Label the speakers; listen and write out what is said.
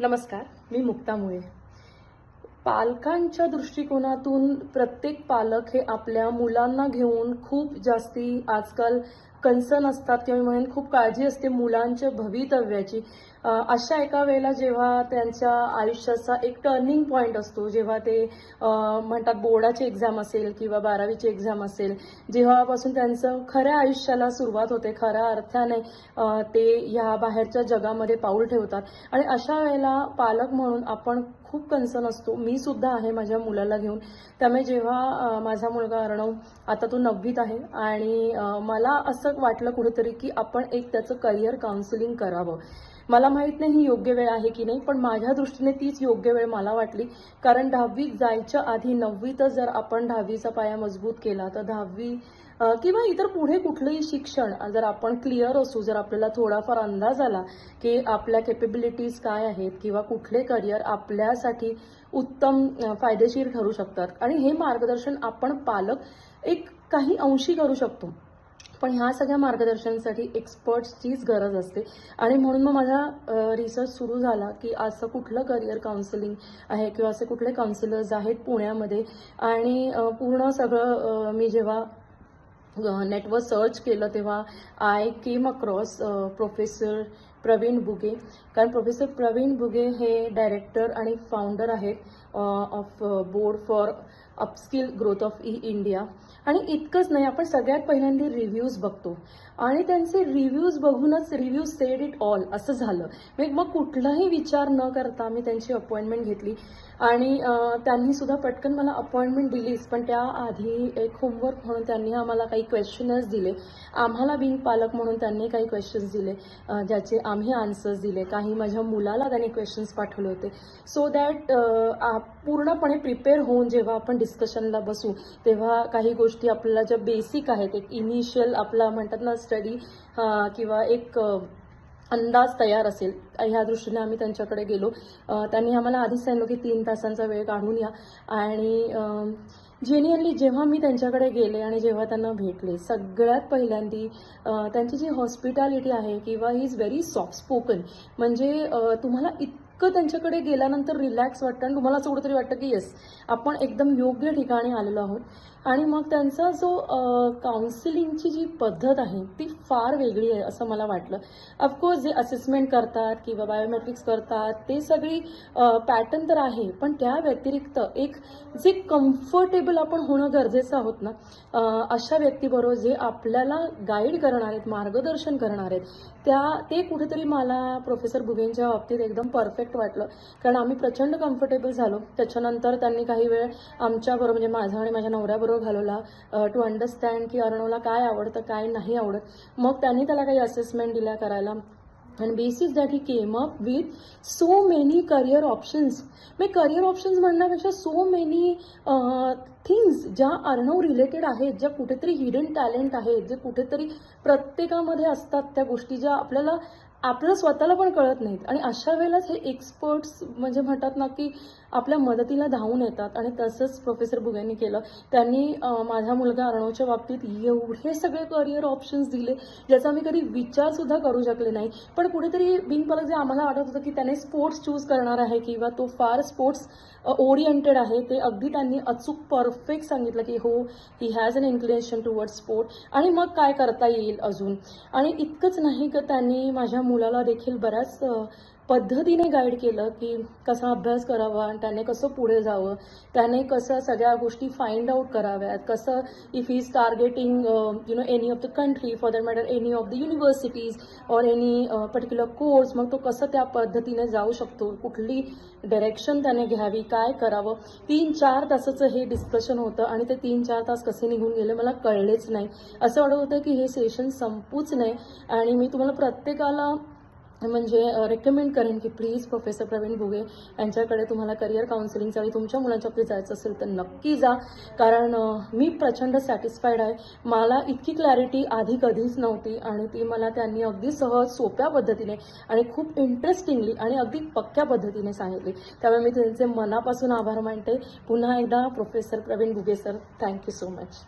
Speaker 1: नमस्कार मी मुक्ता मुळे. पालकांच्या दृष्टिकोनातून प्रत्येक पालक हे आपल्या मुलांना घेऊन खूप जास्ती आजकाल कन्सर्न असतात किंवा मी म्हणेन खूप काळजी असते मुलांच्या भवितव्याची. अशा एका वेळेला जेव्हा त्यांच्या आयुष्याचा एक टर्निंग पॉईंट असतो जेव्हा ते म्हणतात बोर्डाची एक्झाम असेल किंवा बारावीची एक्झाम असेल जेव्हापासून त्यांचं खऱ्या आयुष्याला सुरुवात होते खऱ्या अर्थाने ते ह्या बाहेरच्या जगामध्ये पाऊल ठेवतात. आणि अशा वेळेला पालक म्हणून आपण खूप कन्सर्न असतो. मी सुद्धा आहे माझ्या मुलाला घेऊन. त्यामुळे जेव्हा माझा मुलगा अर्णव आता तो नववीत आहे आणि मला असं वाटलं कुठेतरी की आपण एक त्याचं करिअर काउन्सिलिंग करावं. मला माहीत नाही ही योग्य वेळ आहे की नाही पण माझ्या दृष्टीने तीच योग्य वेळ मला वाटली. कारण दहावीत जायच्या आधी नववीतच जर आपण दहावीचा पाया मजबूत केला तर दहावी किंवा इतर पुढे कुठलंही शिक्षण जर आपण क्लिअर असू जर आपल्याला थोडाफार अंदाज आला की आपल्या केपेबिलिटीज काय आहेत किंवा कुठले करिअर आपल्यासाठी उत्तम फायदेशीर ठरू शकतात. आणि हे मार्गदर्शन आपण पालक एक काही अंशी करू शकतो. पण ह्या सगळ्या मार्गदर्शनासाठी एक्सपर्ट्सचीच गरज असते. आणि म्हणून मग माझा रिसर्च सुरू झाला की असं कुठलं करिअर काउन्सिलिंग आहे किंवा असे कुठले काउन्सिलर्स आहेत पुण्यामध्ये. आणि पूर्ण सगळं मी जेव्हा नेटवर सर्च केलं तेव्हा I came across professor Pravin Buge. कारण प्रोफेसर प्रवीण बुगे हे डायरेक्टर आणि फाउंडर आहेत of board for upskill growth of E India आणि इतकंच नाही आपण सगळ्यात पहिल्यांदा रिव्ह्यूज बघतो. आणि त्यांचे रिव्ह्यूज बघूनच रिव्ह्यूज सेड इट ऑल असं झालं. म्हणजे मग कुठलाही विचार न करता मी त्यांची अपॉइंटमेंट घेतली. आणि त्यांनी सुद्धा पटकन मला अपॉइंटमेंट दिलीच. पण त्याआधी एक होमवर्क म्हणून त्यांनी आम्हाला काही क्वेश्चनर्स दिले. आम्हाला बिंग पालक म्हणून त्यांनी काही क्वेश्चन्स दिले. ज्याचे आम्ही आन्सर्स दिले. काही माझ्या मुलाला त्यांनी क्वेश्चन्स पाठवले होते. सो दॅट पूर्णपणे प्रिपेअर होऊन जेव्हा आपण डिस्कशनला बसू. तेव्हा काही गोष्टी आपल्याला ज्या बेसिक आहेत एक इनिशियल आपला म्हणतात ना स्टडी किंवा एक अंदाज तयार असेल ह्या दृष्टीने आम्ही त्यांच्याकडे गेलो. त्यांनी आम्हाला आधीच सांगितलं की तीन तासांचा वेळ काढून या. आणि जेन्युअनली जेव्हा मी त्यांच्याकडे गेले आणि जेव्हा त्यांना भेटले सगळ्यात पहिल्यांदी त्यांची जी हॉस्पिटॅलिटी आहे किंवा he is very soft spoken म्हणजे तुम्हाला इत इतकं त्यांच्याकडे गेल्यानंतर रिलॅक्स वाटतं आणि तुम्हाला असं कुठंतरी वाटतं की येस आपण एकदम योग्य ठिकाणी आलेलो आहोत. आणि मग त्यांचा जो काउन्सिलिंगची जी पद्धत आहे ती फार वेगळी आहे असं मला वाटलं. ऑफकोर्स जे असेसमेंट करतात किंवा बायोमेट्रिक्स करतात ते सगळी पॅटर्न तर आहे पण त्या व्यतिरिक्त एक जे कम्फर्टेबल आपण होणं गरजेचं आहोत ना अशा व्यक्तीबरोबर जे आपल्याला गाईड करणार आहेत मार्गदर्शन करणार आहेत त्या ते कुठेतरी मला प्रोफेसर बुगेंच्या बाबतीत एकदम परफेक्ट वाटलं. कारण आम्ही प्रचंड कम्फर्टेबल झालो. त्याच्यानंतर त्यांनी काही वेळ आमच्याबरोबर म्हणजे माझा आणि माझ्या नवऱ्याबरोबर घालवला टू अंडरस्टँड की अर्णवला काय आवडतं काय नाही आवडत. मग त्यांनी त्याला काही असेसमेंट दिल्या करायला. And basis that he came up with so many career options me career options म्हणण्यापेक्षा सो मेनी थिंग्स ज्या अर्णव रिलेटेड आहेत ज्या कुठेतरी हिडन टॅलेंट आहेत जे कुठेतरी प्रत्येकामध्ये असतात त्या गोष्टी ज्या आपल्याला आपल्याला स्वतःला पण कळत नाहीत. आणि अशा वेळेलाच हे एक्सपर्ट्स म्हणजे म्हणतात ना की आपल्या मदतीला धावून येतात. आणि तसंच प्रोफेसर बुग्यांनी केलं. त्यांनी माझ्या मुलगा अर्णवच्या बाबतीत एवढे सगळे करिअर ऑप्शन्स दिले ज्याचा मी कधी विचारसुद्धा करू शकले नाही. पण कुठेतरी बिनपालक जे आम्हाला वाटत होतं की त्याने स्पोर्ट्स चूज करणार आहे किंवा तो फार स्पोर्ट्स ओरिएंटेड आहे ते अगदी त्यांनी अचूक परफेक्ट सांगितलं की हो he has an inclination toward sport आणि मग काय करता येईल अजून? आणि इतकंच नाही की त्यांनी माझ्या मुलाला देखील बऱ्याच पद्धतीने गाईड केलं की कसा अभ्यास करावा आणि त्याने कसं पुढे जावं त्याने कसं सगळ्या गोष्टी फाइंड आउट कराव्यात कसं if he is targeting you know any of the country for that matter any of the universities or any particular course मग तो कसं त्या पद्धतीने जाऊ शकतो कुठली डायरेक्शन त्याने घ्यावी काय करावं. तीन चार तासाचं हे डिस्कशन होतं आणि ते तीन चार तास कसे निघून गेले मला कळलेच नाही. असं वाटत होतं की हे सेशन संपूच नाही. आणि मी तुम्हाला प्रत्येकाला म्हणजे रेकमेंड करेन की प्लीज प्रोफेसर प्रवीण भुगे यांच्याकडे तुम्हाला करिअर काउन्सिलिंगचं आणि तुमच्या मुलांच्या बाबतीत जायचं असेल तर नक्की जा. कारण मी प्रचंड सॅटिस्फाईड आहे. मला इतकी क्लॅरिटी आधी कधीच नव्हती आणि ती मला त्यांनी अगदी सहज सोप्या पद्धतीने आणि खूप इंटरेस्टिंगली आणि अगदी पक्क्या पद्धतीने सांगितली. त्यामुळे मी त्यांचे मनापासून आभार मानते. पुन्हा एकदा professor Pravin Bhuge sir thank you so much